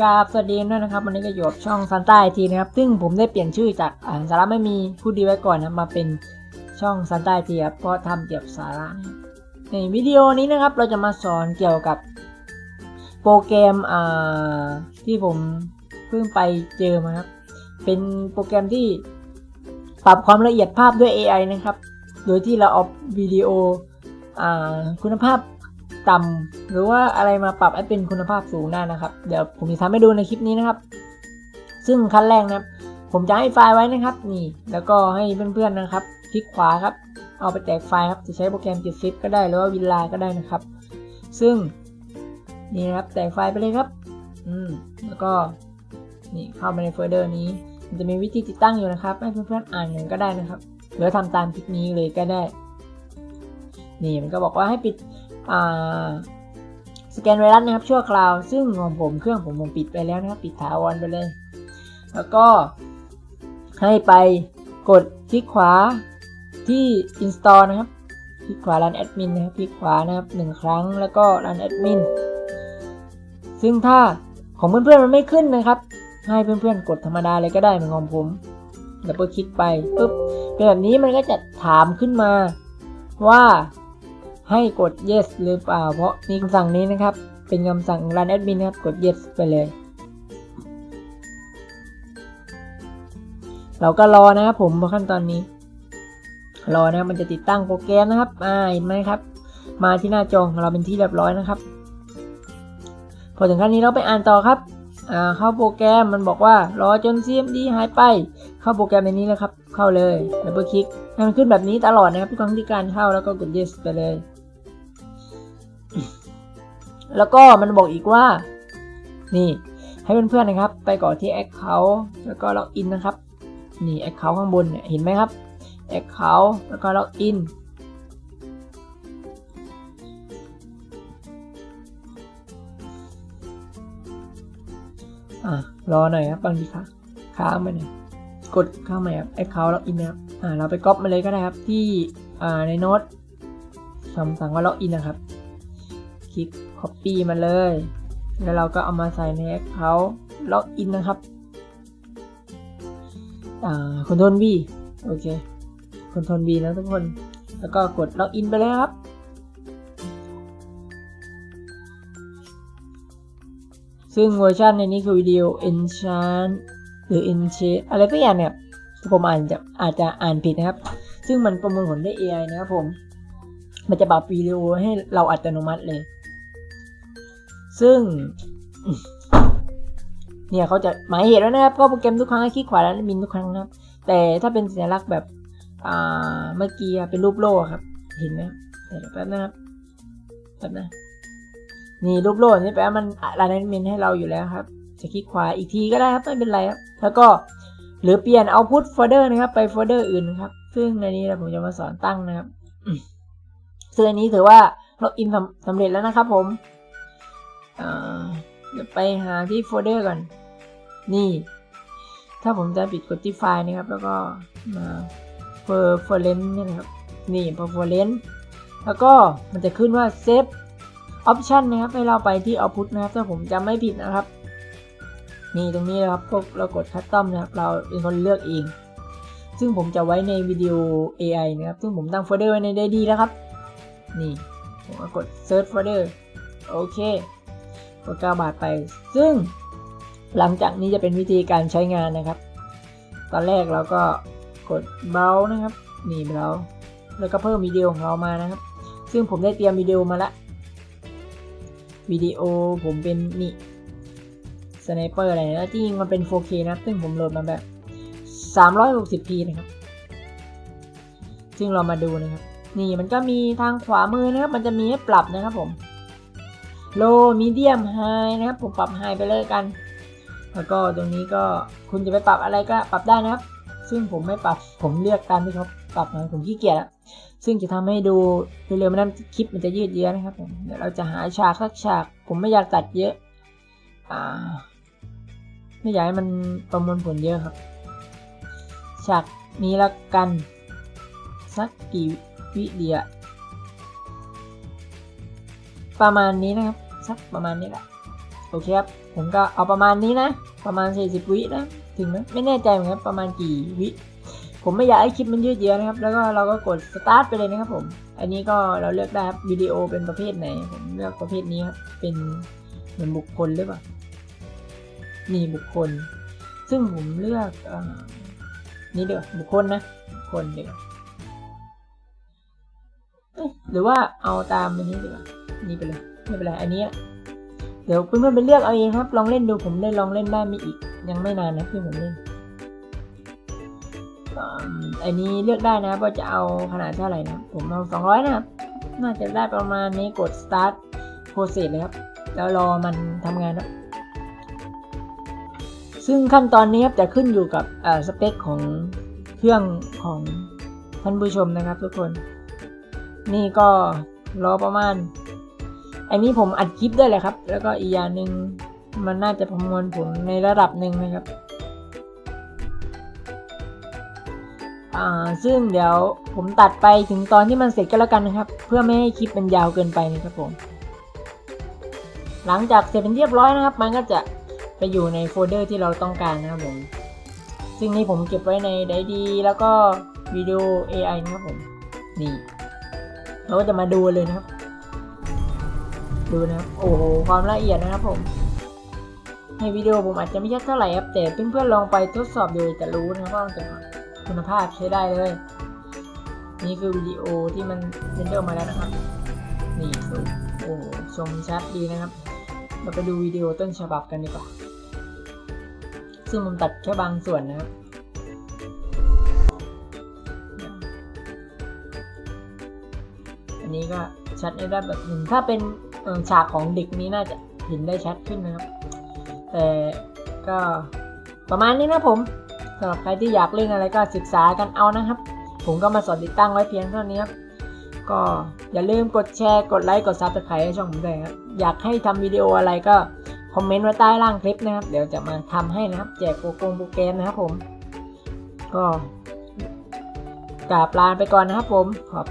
กราบสวัสดีด้วยนะครับวันนี้ก็อยู่กับช่องซันต้าไอทีนะครับซึ่งผมได้เปลี่ยนชื่อจากาสาระไม่มีพูดดีไว้ก่อนนะมาเป็นช่องซันต้าไอทีครับเพราะทำเกี่ยวกับสาระในวิดีโอนี้นะครับเราจะมาสอนเกี่ยวกับโปรแกรมที่ผมเพิ่งไปเจอมาครับเป็นโปรแกรมที่ปรับความละเอียดภาพด้วย AI นะครับ โดยที่เราเอาวิดีโออคุณภาพ ต่ำหรือว่าอะไรมาปรับให้เป็นคุณภาพสูงได้นะครับ เดี๋ยวผมจะทำให้ดูในคลิปนี้นะครับ ซึ่งขั้นแรกนะครับ ผมจะให้ไฟล์ไว้นะครับ นี่ แล้วก็ให้เพื่อนๆนะครับ คลิกขวาครับ เอาไปแตกไฟล์ครับ จะใช้โปรแกรม 7zip ก็ได้หรือว่าวิลลาก็ได้นะครับ ซึ่งนี่นะครับ แตกไฟล์ไปเลยครับ อืม แล้วก็ นี่เข้ามาในโฟลเดอร์นี้ มันจะมีวิธีติดตั้งอยู่นะครับ ให้เพื่อนๆอ่านกันก็ได้นะครับ หรือทำตามคลิปนี้เลยก็ได้ นี่มันก็บอกว่าให้ปิด สแกนไวรัสนะครับชั่วคราว ซึ่งของผมเครื่องผมผมปิดไปแล้วนะครับปิดถาวรไปเลย แล้วก็ให้ไปกดคลิกขวาที่ install นะครับ คลิกขวา run admin นะครับ คลิกขวานะครับหนึ่งครั้งแล้วก็ run admin ซึ่งถ้าของเพื่อนๆมันไม่ขึ้นนะครับ ให้เพื่อนๆกดธรรมดาเลยก็ได้เหมือนของผมแล้วก็คลิกไปปุ๊บเป็นแบบนี้มันก็จะถามขึ้นมาว่า ให้กด yes หรือเปล่า เพราะนี่คำสั่งนี้นะครับ เป็นคำสั่ง run admin นครับ กด yes ไปเลย เราก็รอนะครับผมพอขั้นตอนนี้ รอนะครับมันจะติดตั้งโปรแกรมนะครับอ่าเห็นไหมครับ มาที่หน้าจอของเราเป็นที่เรียบร้อยนะครับ พอถึงขั้นนี้เราไปอ่านต่อครับอ่าเข้าโปรแกรมมันบอกว่ารอจน CMD หายไป เข้าโปรแกรมในนี้เลยครับ เข้าเลยดับเบิลคลิกมันขึ้นแบบนี้ตลอดนะครับทุกครั้งที่การเข้าแล้วก็กด yes ไปเลย แล้วก็มันบอกอีกว่า นี่ ให้เพื่อนๆนะครับ ไปก่อนที่ Account แล้วก็ล็อกอินนะครับ นี่ Account ข้างบนเนี่ยเห็นไหมครับ Account แล้วก็ล็อกอินอ่ารอหน่อยครับบางทีค่ะค้างไปหน่อยกดเข้ามาครับ Account ล็อกอินนะครับอ่าเราไปก๊อปมาเลยก็ได้ครับที่อ่าในโน้ตคำสั่งว่าล็อกอินนะครับ คลิก Copy มาเลย แล้วเราก็เอามาใส่ใน Account ล็อกอินนะครับอ่า Ctrl V โอเค Ctrl V นะทุกคน แล้วก็กดล็อกอินไปเลยครับซึ่งเวอร์ชันในนี้คือวิดีโอ enchant หรือ enchant อะไรสักอย่างเนี่ยผมอ่านจะอาจจะอ่านผิดนะครับ ซึ่งมันประมวลผลด้วย AI นะครับผม มันจะปรับวิดีโอให้เราอัตโนมัติเลย ซึ่ง เนี่ยเขาจะหมายเหตุแล้วนะครับ ก็โปรแกรมทุกครั้งให้คลิกขวาแล้วมินทุกครั้งนะครับ แต่ถ้าเป็นสัญลักษณ์แบบ อ่า เมื่อกี้เป็นรูปโล่ครับ เห็นไหมเดี๋ยวแป๊บนะครับแป๊บนะ นี่รูปโล่นี่แปลว่ามันรันแอดมินให้เราอยู่แล้วครับ จะคลิกขวาอีกทีก็ได้ครับไม่เป็นไรครับ แล้วก็หรือเปลี่ยนเอาพุทโฟลเดอร์นะครับไปโฟลเดอร์อื่นครับ ซึ่งในนี้ผมจะมาสอนตั้งนะครับซึ่งอันนี้ถือว่าล็อกอินสำเร็จแล้วนะครับผม เดี๋ยวไปหาที่โฟลเดอร์ก่อน นี่ ถ้าผมจะปิดกดที่ไฟล์นะครับ แล้วก็มา performance นี่นะครับ นี่ performance แล้วก็มันจะขึ้นว่า save option นะครับ ให้เราไปที่ output นะครับ ถ้าผมจำไม่ผิดนะครับ นี่ตรงนี้นะครับพวกเรากด custom นะครับ เราเป็นคนเลือกเอง ซึ่งผมจะไว้ในวิดีโอ AI นะครับ ซึ่งผมตั้งโฟลเดอร์ไว้ในได้ดีแล้วครับ นี่ ผมก็กด search folder โอเค กด9บาทไป ซึ่งหลังจากนี้จะเป็นวิธีการใช้งานนะครับ ตอนแรกเราก็กด browse นะครับนี่ browse แล้วก็เพิ่มวิดีโอของเรามานะครับ ซึ่งผมได้เตรียมวิดีโอมาล้ววิดีโอผมเป็นนี่สไนเปอร์อะไรนะจริงมันเป็น 4K นะซึ่งผมโหลดมาแบบ 360p นะครับ ซึ่งเรามาดูนะครับ นี่มันก็มีทางขวามือนะครับ มันจะมีให้ปรับนะครับผม low medium high นะครับ ผมปรับ high ไปเลยกัน แล้วก็ตรงนี้ก็คุณจะไปปรับอะไรก็ปรับได้นะครับ ซึ่งผมไม่ปรับผมเลือกตามที่เขาปรับมาผมขี้เกียจแล้วซึ่งจะทำให้ดูเร็วๆนั้นคลิปมันจะยืดเยื้อนะครับผมเดี๋ยวเราจะหาฉากสักฉาก ผมไม่อยากตัดเยอะ อ่า ไม่อยากให้มันประมวลผลเยอะครับ ฉากนี้ละกัน สักกี่วิเดีย ประมาณนี้นะครับ สักประมาณนี้แหละ โอเคครับ ผมก็เอาประมาณนี้นะ ประมาณ 40 วินะ ถึงไหมไม่แน่ใจเหมือนกันประมาณกี่วิ ผมไม่อยากให้คลิปมันยืดเยื้อนะครับ แล้วก็เราก็กดสตาร์ทไปเลยนะครับผม อันนี้ก็เราเลือกได้ครับวิดีโอเป็นประเภทไหน ผมเลือกประเภทนี้ครับ เป็นเหมือนบุคคลหรือเปล่านี่บุคคล ซึ่งผมเลือกอนี่เดี๋ยวบุคคลนะ บุคคลเดี๋ยวหรือว่าเอาตามอันนี้ดีกว่า นี่ไปเลยไม่เป็นไรอันนี้เดี๋ยวเพื่อนๆไปเลือกเอาเองครับ ลองเล่นดูผมได้ลองเล่นได้ไม่อีก ยังไม่นานนะที่ผมเล่นอันนี้เลือกได้นะว่าจะเอาขนาดเท่าไหร่นะ ผมเอาสองร้อยนะครับ น่าจะได้ประมาณนี้กด start process เลยครับ แล้วรอมันทำงานครับซึ่งขั้นตอนนี้ครับจะขึ้นอยู่กับอ่าสเปคของเครื่องของท่านผู้ชมนะครับทุกคน นี่ก็รอประมาณ อันนี้ผมอัดคลิปด้วยแหละครับ แล้วก็อีกอย่างหนึ่งมันน่าจะประมวลผลในระดับหนึ่งนะครับ อ่า ซึ่งเดี๋ยวผมตัดไปถึงตอนที่มันเสร็จก็แล้วกันนะครับ เพื่อไม่ให้คลิปมันยาวเกินไปนะครับผม หลังจากเสร็จเป็นเรียบร้อยนะครับ มันก็จะไปอยู่ในโฟลเดอร์ที่เราต้องการนะครับผม ซึ่งนี่ผมเก็บไว้ในไดดีแล้วก็วิดีโอ AI นะครับผม นี่ เราก็จะมาดูเลยนะครับ ดูนะครับโอ้โหความละเอียดนะครับผม ในวิดีโอผมอาจจะไม่ชัดเท่าไหร่ครับแต่เพื่อนๆลองไปทดสอบดูจะรู้นะว่ามันเป็นคุณภาพใช้ได้เลย นี่คือวิดีโอที่มันเรนเดอร์มาแล้วนะครับ นี่ดูโอ้ชมชัดดีนะครับ เราไปดูวิดีโอต้นฉบับกันดีกว่า ซึ่งผมตัดแค่บางส่วนนะครับ ชัดในระดับแบบหนึ่งถ้าเป็นฉากของเด็กนี้น่าจะเห็นได้ชัดขึ้นนะครับ แต่ก็ประมาณนี้นะผมสำหรับใครที่อยากเล่นอะไรก็ศึกษากันเอานะครับ ผมก็มาสอนติดตั้งไว้เพียงเท่านี้ครับก็อย่าลืมกดแชร์กดไลค์กดซับสไครต์ให้ช่องผมด้วยครับอยากให้ทำวิดีโออะไรก็คอมเมนต์ไว้ใต้ล่างคลิปนะครับ เดี๋ยวจะมาทำให้นะครับ แจกโปรโกงโปรแกรมนะครับผม ก็กราบลาไปก่อนนะครับผมขอบคุณ